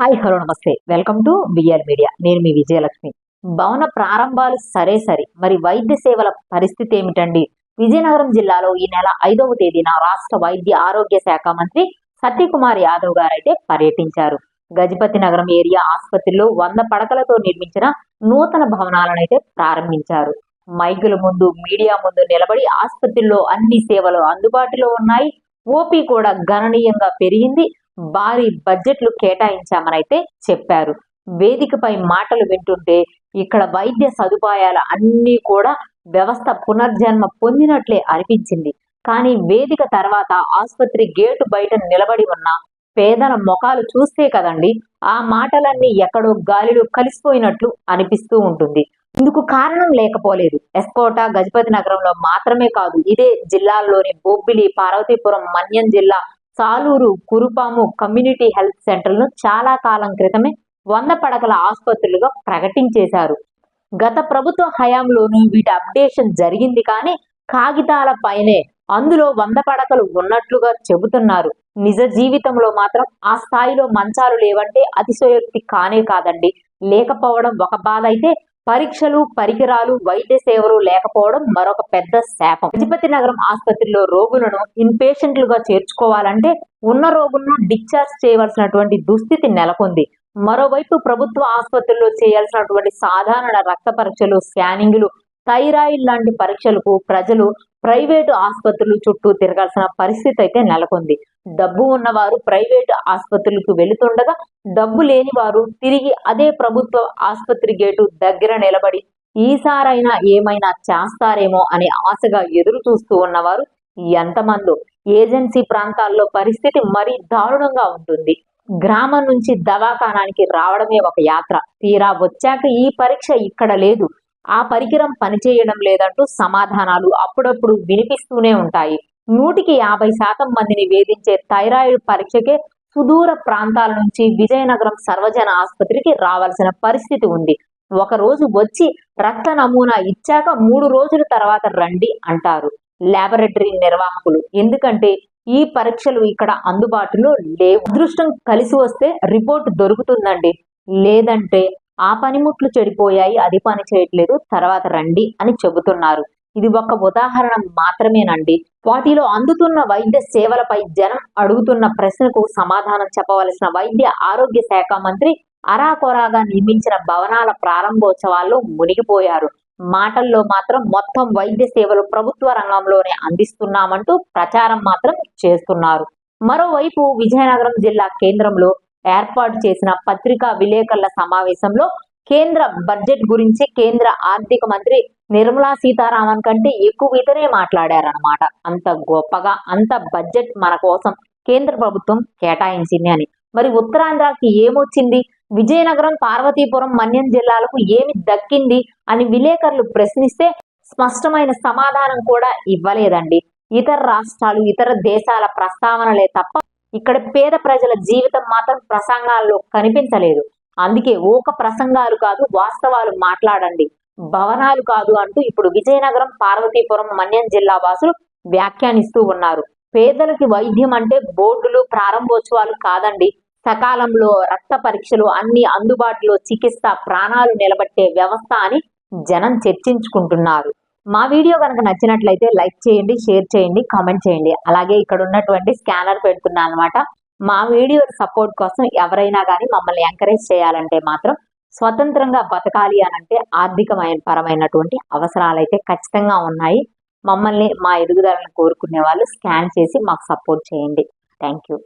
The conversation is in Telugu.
హాయ్ హలో నమస్తే. వెల్కమ్ టు బిఆర్ మీడియా నేను మీ విజయలక్ష్మి. భవన ప్రారంభాలు సరే సరి. మరి వైద్య సేవల పరిస్థితి ఏమిటండి? విజయనగరం జిల్లాలో ఈ నెల ఐదవ తేదీన రాష్ట్ర వైద్య ఆరోగ్య శాఖ మంత్రి సత్యకుమార్ యాదవ్ గారు అయితే పర్యటించారు. గజపతి నగరం ఏరియా ఆసుపత్రిలో వంద పడకలతో నిర్మించిన నూతన భవనాలను అయితే ప్రారంభించారు. మైకుల ముందు మీడియా ముందు నిలబడి ఆసుపత్రిలో అన్ని సేవలు అందుబాటులో ఉన్నాయి. ఓపీ కూడా గణనీయంగా పెరిగింది. భారీ బడ్జెట్లు కేటాయించామనైతే చెప్పారు. వేదికపై మాటలు వింటుంటే ఇక్కడ వైద్య సదుపాయాలు అన్నీ కూడా వ్యవస్థ పునర్జన్మ పొందినట్లే అనిపించింది. కానీ వేదిక తర్వాత ఆసుపత్రి గేటు బయట నిలబడి ఉన్న పేదల ముఖాలు చూస్తే కదండి ఆ మాటలన్నీ ఎక్కడో గాలిలో కలిసిపోయినట్లు అనిపిస్తూ ఉంటుంది. ఇందుకు కారణం లేకపోలేదు. ఎస్కోట గజపతి నగరంలో మాత్రమే కాదు ఇదే జిల్లాల్లోని బొబ్బిలి పార్వతీపురం మన్యం జిల్లా సాలూరు కురుపాము కమ్యూనిటీ హెల్త్ సెంటర్లను చాలా కాలం క్రితమే వంద పడకల ఆసుపత్రులుగా ప్రకటించేశారు. గత ప్రభుత్వ హయాంలోనూ వీటి అప్డేషన్ జరిగింది కానీ కాగితాల పైనే అందులో వంద పడకలు ఉన్నట్లుగా చెబుతున్నారు. నిజ జీవితంలో మాత్రం ఆ స్థాయిలో మంచాలు లేవంటే అతిశయోక్తి కానే కాదండి. లేకపోవడం ఒక బాధ అయితే పరీక్షలు పరికరాలు వైద్య సేవలు లేకపోవడం మరొక పెద్ద శాపం. గజపతి నగరం ఆసుపత్రిలో రోగులను ఇన్పేషెంట్లుగా చేర్చుకోవాలంటే ఉన్న రోగులను డిశ్చార్జ్ చేయవలసినటువంటి దుస్థితి నెలకొంది. మరోవైపు ప్రభుత్వ ఆసుపత్రుల్లో చేయాల్సినటువంటి సాధారణ రక్త పరీక్షలు స్కానింగ్లు థైరాయిడ్ లాంటి పరీక్షలకు ప్రజలు ప్రైవేటు ఆసుపత్రులు చుట్టూ తిరగాల్సిన పరిస్థితి అయితే నెలకొంది. డబ్బు ఉన్నవారు ప్రైవేటు ఆసుపత్రులకు వెళుతుండగా డబ్బు లేని వారు తిరిగి అదే ప్రభుత్వ ఆసుపత్రి గేటు దగ్గర నిలబడి ఈసారైనా ఏమైనా చేస్తారేమో అనే ఆశగా ఎదురు చూస్తూ ఉన్నవారు ఎంతమందో. ఏజెన్సీ ప్రాంతాల్లో పరిస్థితి మరీ దారుణంగా ఉంటుంది. గ్రామం నుంచి దవాఖానానికి రావడమే ఒక యాత్ర. తీరా వచ్చాక ఈ పరీక్ష ఇక్కడ లేదు. ఆ పరికరం పనిచేయడం లేదంటూ సమాధానాలు అప్పుడప్పుడు వినిపిస్తూనే ఉంటాయి. నూటికి యాభై శాతం మందిని వేధించే థైరాయిడ్ పరీక్షకే సుదూర ప్రాంతాల నుంచి విజయనగరం సర్వజన ఆసుపత్రికి రావాల్సిన పరిస్థితి ఉంది. ఒకరోజు వచ్చి రక్త నమూనా ఇచ్చాక మూడు రోజుల తర్వాత రండి అంటారు ల్యాబొరేటరీ నిర్వాహకులు. ఎందుకంటే ఈ పరీక్షలు ఇక్కడ అందుబాటులో లేవు. అదృష్టం కలిసి వస్తే రిపోర్ట్ దొరుకుతుందండి. లేదంటే ఆ పనిముట్లు చెడిపోయాయి అది పని చేయట్లేదు తర్వాత రండి అని చెబుతున్నారు. ఇది ఒక ఉదాహరణ మాత్రమేనండి. వాటిలో అందుతున్న వైద్య సేవలపై జనం అడుగుతున్న ప్రశ్నకు సమాధానం చెప్పవలసిన వైద్య ఆరోగ్య శాఖ మంత్రి అరాకొరాగా నిర్మించిన భవనాల ప్రారంభోత్సవాల్లో మునిగిపోయారు. మాటల్లో మాత్రం మొత్తం వైద్య సేవలు ప్రభుత్వ రంగంలోనే అందిస్తున్నామంటూ ప్రచారం మాత్రం చేస్తున్నారు. మరోవైపు విజయనగరం జిల్లా కేంద్రంలో ఏర్పాటు చేసిన పత్రికా విలేకరుల సమావేశంలో కేంద్ర బడ్జెట్ గురించి కేంద్ర ఆర్థిక మంత్రి నిర్మలా సీతారామన్ కంటే ఎక్కువ ఇతరే మాట్లాడారనమాట అంత గొప్పగా అంత బడ్జెట్ మన కోసం కేంద్ర ప్రభుత్వం కేటాయించింది అని. మరి ఉత్తరాంధ్రకి ఏమొచ్చింది? విజయనగరం పార్వతీపురం మన్యం జిల్లాలకు ఏమి దక్కింది అని విలేకరులు ప్రశ్నిస్తే స్పష్టమైన సమాధానం కూడా ఇవ్వలేదండి. ఇతర రాష్ట్రాలు ఇతర దేశాల ప్రస్తావనలే తప్ప ఇక్కడ పేద ప్రజల జీవితం మాత్రం ప్రసంగాల్లో కనిపించలేదు. అందుకే ఓక ప్రసంగాలు కాదు వాస్తవాలు మాట్లాడండి. భవనాలు కాదు అంటూ ఇప్పుడు విజయనగరం పార్వతీపురం మన్యం జిల్లా వాసులు వ్యాఖ్యానిస్తూ ఉన్నారు. పేదలకి వైద్యం అంటే బోర్డులు ప్రారంభోత్సవాలు కాదండి. సకాలంలో రక్త పరీక్షలు అన్ని అందుబాటులో చికిత్స ప్రాణాలు నిలబట్టే వ్యవస్థ అని జనం చర్చించుకుంటున్నారు. మా వీడియో కనుక నచ్చినట్లయితే లైక్ చేయండి షేర్ చేయండి కామెంట్ చేయండి. అలాగే ఇక్కడ ఉన్నటువంటి స్కానర్ పెడుతున్నా అనమాట మా వీడియో సపోర్ట్ కోసం ఎవరైనా కానీ మమ్మల్ని ఎంకరేజ్ చేయాలంటే మాత్రం స్వతంత్రంగా బతకాలి అనంటే ఆర్థికమైన పరమైనటువంటి అవసరాలు అయితే ఖచ్చితంగా ఉన్నాయి. మమ్మల్ని మా ఎదుగుదలను కోరుకునే వాళ్ళు స్కాన్ చేసి మాకు సపోర్ట్ చేయండి. Thank you.